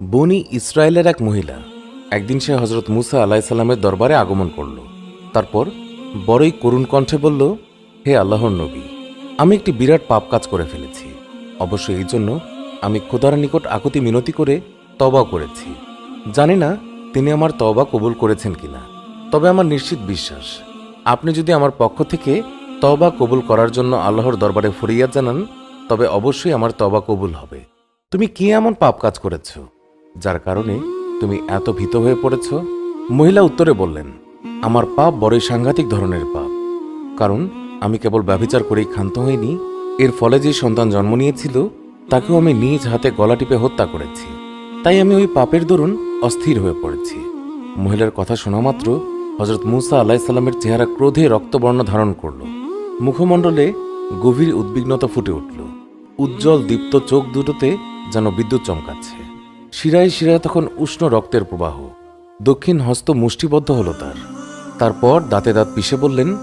বনি ইসরায়েলের এক মহিলা। একদিন সে হজরত মুসা আলাহিসাল্লামের দরবারে আগমন করল। তারপর বড়ই করুণ কণ্ঠে বলল, হে আল্লাহর নবী, আমি একটি বিরাট পাপ কাজ করে ফেলেছি। অবশ্য এই জন্য আমি খোদার নিকট আকুতি মিনতি করে তবাও করেছি। জানি না তিনি আমার তবা কবুল করেছেন কিনা, তবে আমার নিশ্চিত বিশ্বাস। আপনি যদি আমার পক্ষ থেকে তবা কবুল করার জন্য আল্লাহর দরবারে ফরিয়াদ জানান, তবে অবশ্যই আমার তবা কবুল হবে। তুমি কি এমন পাপ কাজ করেছ? যার কারণে তুমি এত ভীত হয়ে পড়েছ? মহিলা উত্তরে বললেন, আমার পাপ বড়ই সাংঘাতিক ধরনের পাপ। কারণ আমি কেবল ব্যভিচার করেই ক্ষান্ত হইনি, এর ফলে যে সন্তান জন্ম নিয়েছিল, তাকেও আমি নিজ হাতে গলা টিপে হত্যা করেছি। তাই আমি ওই পাপের দরুন অস্থির হয়ে পড়েছি। মহিলার কথা শোনা মাত্র হজরত মুসা আলাহিসাল্লামের চেহারা ক্রোধে রক্তবর্ণ ধারণ করল। মুখমণ্ডলে গভীর উদ্বিগ্নতা ফুটে উঠল। উজ্জ্বল দীপ্ত চোখ দুটোতে যেন বিদ্যুৎ চমকাচ্ছে। শিরায় শিরায় তখন উষ্ণ রক্তের প্রবাহ। দক্ষিণ হস্ত মুষ্টিবদ্ধ হলো তার। তারপর দাঁতে দাঁত পিষে বললেন,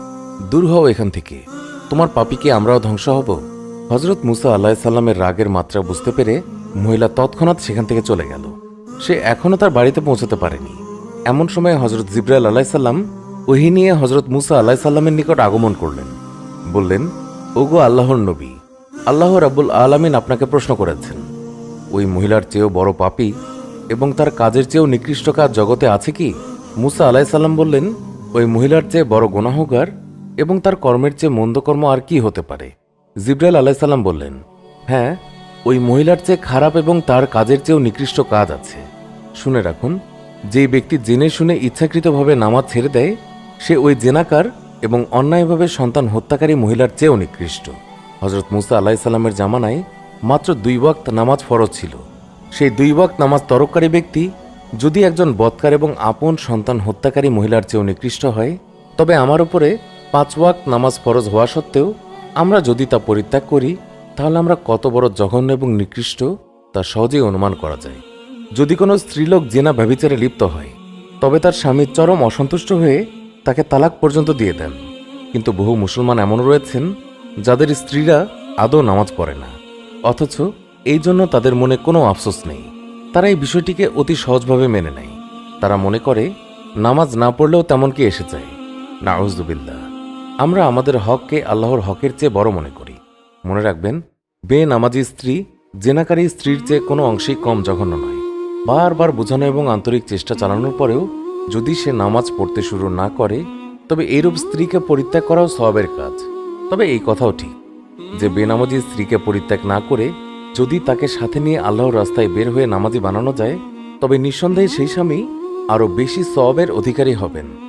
দূর হও এখান থেকে। তোমার পাপিকে আমরাও ধ্বংস হব। হজরত মুসা আল্লাহ সাল্লামের রাগের মাত্রা বুঝতে পেরে মহিলা তৎক্ষণাৎ সেখান থেকে চলে গেল। সে এখনও তার বাড়িতে পৌঁছতে পারেনি। এমন সময় হজরত জিব্রাইল আলাহ সাল্লাম ওহি নিয়ে হজরত মুসা আল্লাহ সাল্লামের নিকট আগমন করলেন। বললেন, ওগো আল্লাহর নবী, আল্লাহ রাব্বুল আলামিন আপনাকে প্রশ্ন করেছেন ওই মহিলার চেয়েও বড় পাপী এবং তার কাজের চেয়েও নিকৃষ্ট কাজ জগতে আছে কি? মুসা আলাহ সাল্লাম বললেন, ওই মহিলার চেয়ে বড় গুনাহগার এবং তার কর্মের চেয়ে মন্দ কর্ম আর কি হতে পারে? জিব্রাইল আলাহ সাল্লাম বললেন হ্যাঁ ওই মহিলার চেয়ে খারাপ এবং তার কাজের চেয়েও নিকৃষ্ট কাজ আছে। শুনে রাখুন, যেই ব্যক্তি জেনে শুনে ইচ্ছাকৃতভাবে নামাজ ছেড়ে দেয়, সে ওই জেনাকার এবং অন্যায়ভাবে সন্তান হত্যাকারী মহিলার চেয়েও নিকৃষ্ট। হজরত মুসা আলাহ সাল্লামের জামানায় মাত্র দুই ওয়াক্ত নামাজ ফরজ ছিল। সেই দুই ওয়াক্ত নামাজ তরককারী ব্যক্তি যদি একজন বৎকার এবং আপন সন্তান হত্যাকারী মহিলার চেয়েও নিকৃষ্ট হয়, তবে আমার উপরে পাঁচ ওয়াক্ত নামাজ ফরজ হওয়া সত্ত্বেও আমরা যদি তা পরিত্যাগ করি, তাহলে আমরা কত বড় জঘন্য এবং নিকৃষ্ট তা সহজেই অনুমান করা যায়। যদি কোনো স্ত্রীলোক জেনা ব্যভিচারে লিপ্ত হয়, তবে তার স্বামীর চরম অসন্তুষ্ট হয়ে তাকে তালাক পর্যন্ত দিয়ে দেন। কিন্তু বহু মুসলমান এমনও রয়েছেন, যাদের স্ত্রীরা আদৌ নামাজ পড়ে না। অথচ এই জন্য তাদের মনে কোনো আফসোস নেই। তারা এই বিষয়টিকে অতি সহজভাবে মেনে নেয়। তারা মনে করে, নামাজ না পড়লেও তেমন কি এসে যায়। নাউজুবিল্লাহ। আমরা আমাদের হককে আল্লাহর হকের চেয়ে বড় মনে করি। মনে রাখবেন বে নামাজি স্ত্রী, জেনাকারী স্ত্রীর চেয়ে কোনো অংশেই কম জঘন্য নয়। বারবার বোঝানো এবং আন্তরিক চেষ্টা চালানোর পরেও যদি সে নামাজ পড়তে শুরু না করে, তবে এরূপ স্ত্রীকে পরিত্যাগ করাও সবের কাজ। তবে এই কথাও ঠিক। যে বেনামাজি স্ত্রীকে পরিত্যাগ না করে যদি তাকে সাথে নিয়ে আল্লাহর রাস্তায় বের হয়ে নামাজি বানানো যায়, তবে নিঃসন্দেহে সেই স্বামী আরও বেশি সবের অধিকারী হবেন।